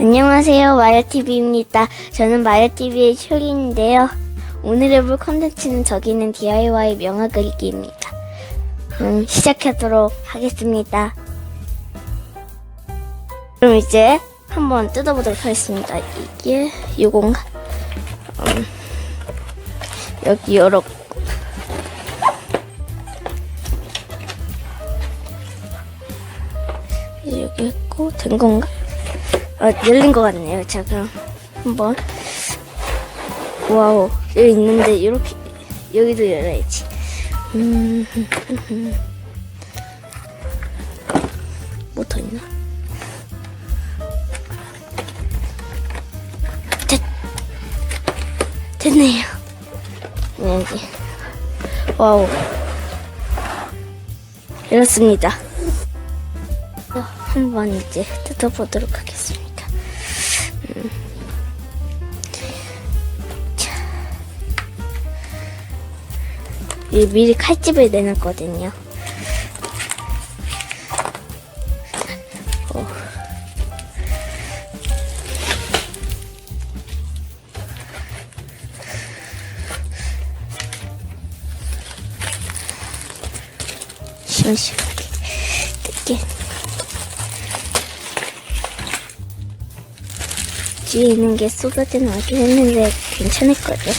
안녕하세요. 마요TV입니다. 저는 마요TV의 쇼리인데요. 오늘 해볼 컨텐츠는 저기는 DIY 명화 그리기입니다. 그럼 시작하도록 하겠습니다. 그럼 이제 한번 뜯어보도록 하겠습니다. 이게 요건가? 음, 여기 열었고 여기 있고 된 건가? 아, 열린 것 같네요. 자, 그럼 한번. 와우, 여기 있는데, 이렇게, 여기도 열어야지. 음, 뭐 더 있나? 됐, 됐네요. 네, 여기. 와우. 이렇습니다. 어, 한번 이제 뜯어보도록 하겠습니다. 이 미리 칼집을 내놨거든요. 어. 시원시원하게 뜯게 뒤에 있는 게 쏟아져 나오긴 했는데 괜찮을 거죠.